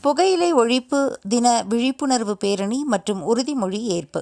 புகையிலை ஒழிப்பு தின விழிப்புணர்வு பேரணி மற்றும் உறுதிமொழி ஏற்பு.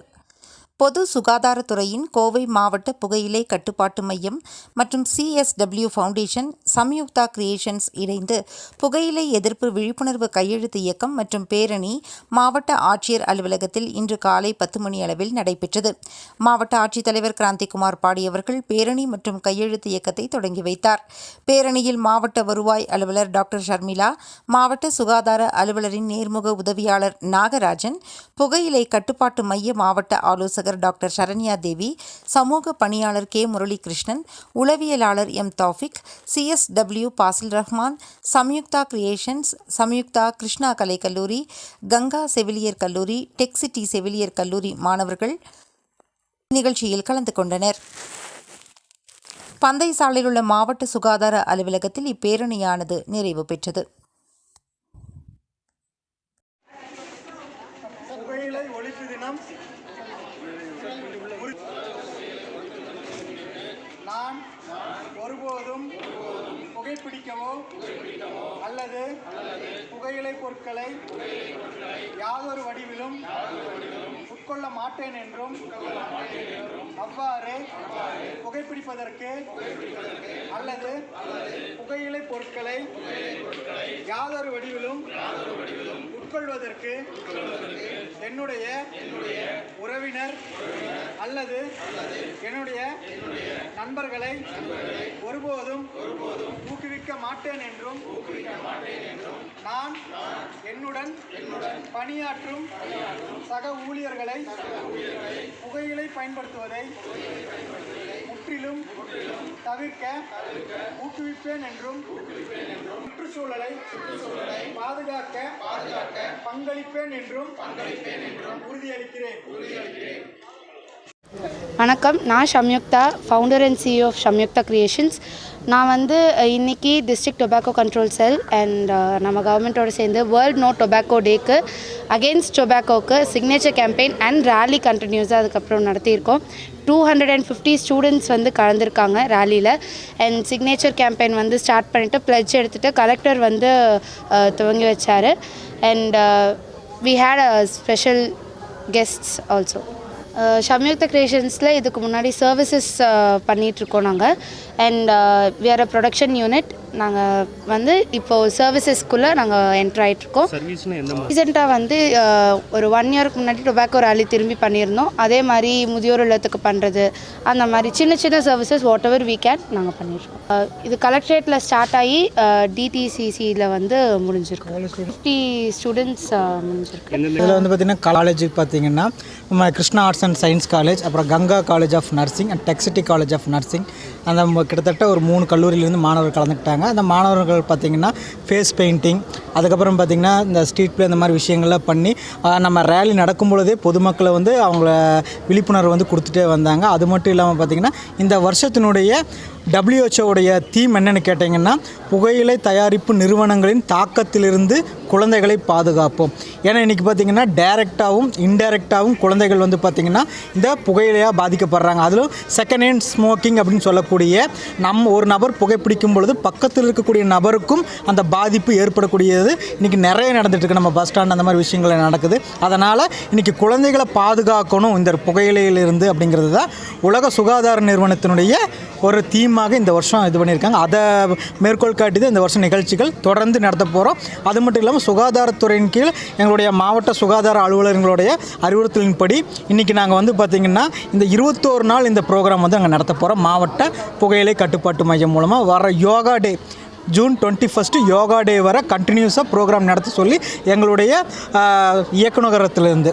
பொது சுகாதாரத்துறையின் கோவை மாவட்ட புகையிலை கட்டுப்பாட்டு மையம் மற்றும் சிஎஸ்டபிள்யூ ஃபவுண்டேஷன் சம்யுக்தா கிரியேஷன்ஸ் இணைந்து புகையிலை எதிர்ப்பு விழிப்புணர்வு கையெழுத்து இயக்கம் மற்றும் பேரணி மாவட்ட ஆட்சியர் அலுவலகத்தில் இன்று காலை பத்து மணி அளவில் நடைபெற்றது. மாவட்ட ஆட்சித்தலைவர் கிராந்திகுமார் பாடியவர்கள் பேரணி மற்றும் கையெழுத்து இயக்கத்தை தொடங்கி வைத்தார். பேரணியில் மாவட்ட வருவாய் அலுவலர் டாக்டர் ஷர்மிளா மாவட்ட சுகாதார அலுவலரின் நேர்முக உதவியாளர் நாகராஜன் புகையிலை கட்டுப்பாட்டு மைய மாவட்ட ஆலோசகர் டாக்டர் சரண்யா தேவி சமூக பணியாளர் K. Muralikrishnan உளவியலாளர் M. Taufiq CSW Basil Rahman Samyuktha creations Samyuktha Krishna கலை கல்லூரி கங்கா செவிலியர் கல்லூரி டெக் சிட்டி செவிலியர் கல்லூரி மாணவர்கள் நிகழ்ச்சியில் கலந்து கொண்டனர். பந்தை சாலையில் உள்ள மாவட்ட சுகாதார அலுவலகத்தில் இப்பேரணியானது நிறைவு பெற்றது. புகையிலை ஒழிப்பு தினம் நான் ஒருபோதும் புகைப்பிடிக்கவோ அல்லது புகையிலை பொருட்களை யாதொரு வடிவிலும் உட்கொள்ள மாட்டேன் என்றும் அவ்வாறு புகைப்பிடிப்பதற்கு அல்லது புகையிலை பொருட்களை யாதொரு வடிவிலும் உட்கொள்வதற்கு என்னுடைய உறவினர் அல்லது என்னுடைய நண்பர்களை ஒருபோதும் ஊக்குவிக்க மாட்டேன் என்றும் நான் என்னுடன் பணியாற்றும் சக ஊழியர்களை புகையிலை பயன்படுத்துவதை முற்றிலும் தவிர்க்க ஊக்குவிப்பேன் என்றும் சுற்றுச்சூழலை பாதுகாக்க பங்களிப்பேன் என்றும் உறுதியளிக்கிறேன். வணக்கம். நான் Samyuktha founder and CEO of Samyuktha creations நான் வந்து இன்றைக்கி இன்னைக்கு district tobacco control cell and நம்ம கவர்மெண்ட்டோட சேர்ந்து வேர்ல்ட் நோ டொபாக்கோ டேக்கு அகெயின்ஸ்ட் டொபாக்கோக்கு சிக்னேச்சர் கேம்பெயின் அண்ட் ரேலி கண்டினியூஸாக அதுக்கப்புறம் நடத்தியிருக்கோம். Two hundred and fifty students வந்து கலந்துருக்காங்க ரேலியில் அண்ட் சிக்னேச்சர் கேம்பெயின் வந்து ஸ்டார்ட் பண்ணிவிட்டு ப்ளட்ஜ் எடுத்துகிட்டு கலெக்டர் வந்து துவங்கி வச்சார். And we had a special guests also Samyuktha கிரியேஷன்ஸில் இதுக்கு முன்னாடி சர்வீசஸ் பண்ணிகிட்ருக்கோம் நாங்கள் அண்ட் வேறு are ப்ரொடக்ஷன் யூனிட் நாங்கள் வந்து இப்போது சர்வீசஸ்க்குள்ளே நாங்கள் என்ட்ரு ஆகிட்ருக்கோம் ரீசெண்டாக வந்து ஒரு ஒன் இயருக்கு முன்னாடி டொபாக்கோ ரேலி திரும்பி பண்ணியிருந்தோம். அதே மாதிரி முதியோர் இல்லத்துக்கு பண்ணுறது அந்த மாதிரி சின்ன சின்ன services what ever we can நாங்கள் பண்ணியிருக்கோம் இது கலெக்ட்ரேட்டில் ஸ்டார்ட் ஆகி டிடிசிசியில் வந்து முடிஞ்சிருக்கோம் ஃபிஃப்டி ஸ்டூடெண்ட்ஸ் முடிஞ்சிருக்கு. இதில் வந்து பார்த்திங்கன்னா காலேஜுக்கு பார்த்தீங்கன்னா நம்ம Krishna arts and science college அப்புறம் Ganga college of nursing and டெக்ஸிட்டி college of nursing அந்த கிட்டத்தட்ட ஒரு மூணு கல்லூரியிலேருந்து மாணவர்கள் கலந்துக்கிட்டாங்க. அந்த மாணவர்கள் பார்த்திங்கன்னா ஃபேஸ் பெயிண்டிங் அதுக்கப்புறம் பார்த்திங்கன்னா இந்த ஸ்ட்ரீட் ப்ளே இந்த மாதிரி விஷயங்கள்லாம் பண்ணி நம்ம ரேலி நடக்கும் பொழுதே பொதுமக்களை வந்து அவங்கள விழிப்புணர்வு வந்து கொடுத்துட்டே வந்தாங்க. அது மட்டும் இல்லாமல் பார்த்திங்கன்னா இந்த வருஷத்தினுடைய டபிள்யூஹெச்ஓடைய தீம் என்னன்னு கேட்டிங்கன்னா புகையிலை தயாரிப்பு நிறுவனங்களின் தாக்கத்திலிருந்து குழந்தைகளை பாதுகாப்போம். ஏன்னா இன்றைக்கி பார்த்திங்கன்னா டைரெக்டாகவும் இன்டைரக்டாகவும் குழந்தைகள் வந்து பார்த்திங்கன்னா இந்த புகையிலையாக பாதிக்கப்படுறாங்க. அதிலும் செகண்ட் ஹேண்ட் ஸ்மோக்கிங் அப்படின்னு சொல்லக்கூடிய நம்ம ஒரு நபர் புகைப்பிடிக்கும் பொழுது பக்கத்தில் இருக்கக்கூடிய நபருக்கும் அந்த பாதிப்பு ஏற்படக்கூடியது இன்றைக்கி நிறைய நடந்துட்டுருக்கு. நம்ம பஸ் ஸ்டாண்ட் அந்த மாதிரி விஷயங்கள் நடக்குது. அதனால் இன்றைக்கி குழந்தைகளை பாதுகாக்கணும். இந்த புகையிலையிலிருந்து அப்படிங்கிறது தான் உலக சுகாதார நிறுவனத்தினுடைய ஒரு தீமாக இந்த வருஷம் இது பண்ணியிருக்காங்க. அதை மேற்கோள் காட்டி தான் இந்த வருஷம் நிகழ்ச்சிகள் தொடர்ந்து நடத்த போகிறோம் அது மட்டும் இல்லாமல் சுகாதாரத்துறையின் கீழ் எங்களுடைய மாவட்ட சுகாதார அலுவலர்களுடைய அறிவுறுத்தலின்படி இன்றைக்கி நாங்கள் வந்து பார்த்திங்கன்னா இந்த இருபத்தோரு நாள் இந்த ப்ரோக்ராம் வந்து அங்கே நடத்த போகிறோம் மாவட்ட புகையிலை கட்டுப்பாட்டு மையம் மூலமாக வர yoga day June twenty first yoga day வர கண்டினியூஸாக ப்ரோக்ராம் நடத்த சொல்லி எங்களுடைய இயக்குநகரத்துலேருந்து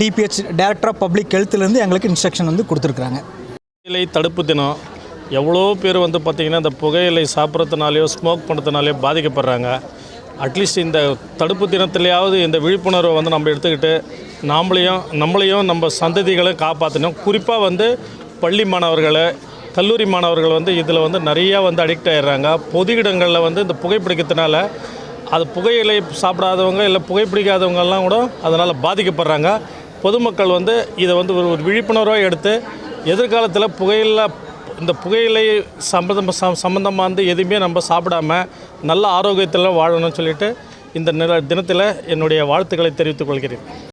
டிபிஹெச் டைரக்டர் ஆஃப் பப்ளிக் ஹெல்த்துலேருந்து எங்களுக்கு இன்ஸ்ட்ரக்ஷன் வந்து கொடுத்துருக்குறாங்க. புகையிலை தடுப்பு தினம். எவ்வளோ பேர் வந்து பார்த்திங்கன்னா இந்த புகையிலை சாப்பிட்றதுனாலையோ ஸ்மோக் பண்ணுறதுனாலையோ பாதிக்கப்படுறாங்க. அட்லீஸ்ட் இந்த தடுப்பு தினத்துலையாவது இந்த விழிப்புணர்வை வந்து நம்ம எடுத்துக்கிட்டு நாமளையும் நம்மளையும் நம்ம சந்ததிகளை காப்பாற்றணும் குறிப்பாக வந்து பள்ளி மாணவர்களை கல்லூரி மாணவர்கள் வந்து இதில் வந்து நிறையா வந்து அடிக்ட் ஆயிடுறாங்க. பொது இடங்களில் வந்து இந்த புகைப்பிடிக்கிறதுனால அது புகையிலை சாப்பிடாதவங்க இல்லை புகைப்பிடிக்காதவங்கெல்லாம் கூட அதனால் பாதிக்கப்படுறாங்க. பொதுமக்கள் வந்து இதை வந்து ஒரு ஒரு விழிப்புணர்வாக எடுத்து எதிர்காலத்தில் புகையில இந்த புகையிலை சம்மந்தம் சம் சம்மந்தமாக வந்து எதுவுமே நம்ம சாப்பிடாம நல்ல ஆரோக்கியத்தில் வாழணும்னு சொல்லிட்டு இந்த நில தினத்தில் என்னுடைய வாழ்த்துக்களை தெரிவித்துக் கொள்கிறேன்.